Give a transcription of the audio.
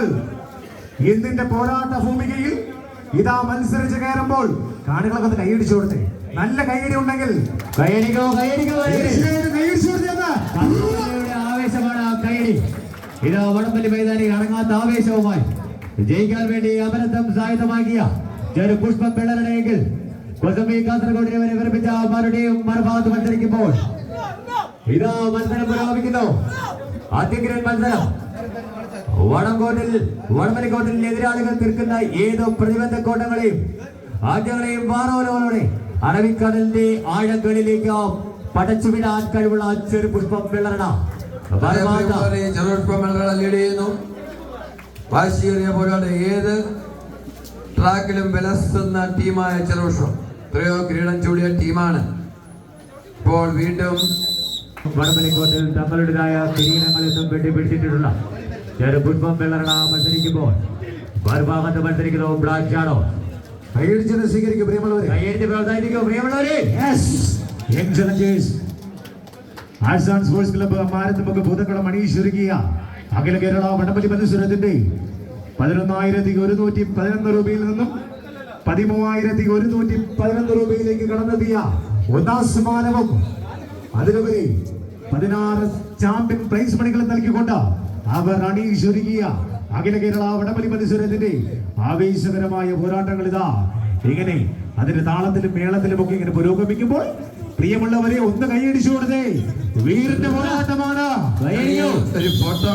താരങ്ങൾ ഇന്നിന്റെ പോരാട്ട ഭൂമികയിൽ? ഇതാ മത്സരിച്ച് കയറുമ്പോൾ കാണികളൊക്കെ ഒന്ന് കൈയടിച്ചു കൊടുത്തേ. നല്ല കൈയടി ഉണ്ടെങ്കിൽ. കൈയടിക്കോ കൈയടിക്കോ ആവേശമാണ് ആ കൈയടി. ഇതാ വടംവലി മൈതാനി അടങ്ങാത്ത ആവേശവുമായി ജയിക്കാൻ വേണ്ടി അമരത്വം സായുധമാക്കിയ ചെറു പുഷ്പം പിള്ളറുടെയെങ്കിൽ കൊസമ്പി കാസർഗോഡിനെ വരെ വിറപ്പിച്ച മറുപടിയും മറുഭാഗത്ത് മത്സരിക്കുമ്പോൾ ഇതാ മത്സരം പുരോഗമിക്കുന്നു. അതിഗ്രൻ മത്സരം. വടംകോട്ടിൽ കോട്ടിൽ എതിരാളികൾ തീർക്കുന്ന ഏതോ പ്രതിബന്ധ കോട്ടങ്ങളെയും ആദ്യങ്ങളെയും വാറോലോടെ അറബിക്കടലിന്റെ ആഴങ്ങളിലേക്ക് പടച്ചുവിടാൻ കഴിവുള്ള ചെറു പുഷ്പം പിള്ളറട അതേപോലെ ചെറുപ്പമേളകളെ ലീഡ് ചെയ്യുന്നു. വാശിയേറിയ പോരാട്ടം. ഏത് ട്രാക്കിലും വിലസുന്ന ടീമായ ചെറുപുഷ്പം. എത്രയോ കിരീടം ചൂടിയ ടീമാണ്. ഇപ്പോൾ വീണ്ടും വടമലിക്കോട്ടിൽ തങ്ങളുടേതായ കിരീടങ്ങളെന്നും വെട്ടിപ്പിടിച്ചിട്ടുള്ള ചെറു പുഷ്പം പിള്ളറട മത്സരിക്കുമ്പോൾ മറുഭാഗത്ത് മത്സരിക്കുന്നു ബ്ലാക്ക് ഷാഡോ കൈയടിച്ചത് സ്വീകരിക്കും പ്രിയമുള്ളവരെ. കയ്യെഴുതി പ്രോത്സാഹിപ്പിക്കും പ്രിയമുള്ളവരെ. ആസാൻ സ്പോർട്സ് ക്ലബ്ബ് മാരത്തുമുക്ക് ഭൂതക്കുളം അണിയിച്ചൊരുക്കിയ അഖില കേരള വടംവലി മത്സരത്തിന്റെ പതിനൊന്നായിരത്തി ഒരുന്നൂറ്റി പതിനൊന്ന് രൂപയിൽ നിന്നും പതിമൂവായിരത്തി ഒരുന്നൂറ്റി പതിനൊന്ന് രൂപയിലേക്ക് കടന്നെത്തിയ ഒന്നാം സമ്മാനവും അതിലുപരി പതിനാറ് ചാമ്പ്യൻ പ്രൈസ് മണികൾ നൽകിക്കൊണ്ട് അവർ അണിയിച്ചൊരുക്കിയ അഖില കേരള വടമലി മത്സരത്തിന്റെ ആവേശകരമായ പോരാട്ടങ്ങൾ ഇതാ. ഇങ്ങനെ അതിന്റെ താളത്തിലും മേളത്തിലും ഒക്കെ ഇങ്ങനെ പുരോഗമിക്കുമ്പോൾ പ്രിയമുള്ളവരെ ഒന്ന് കൈയടിച്ചു കൊടുത്തേ. വീരന്റെ പോരാട്ടമാണ്. ഒരു ഫോട്ടോ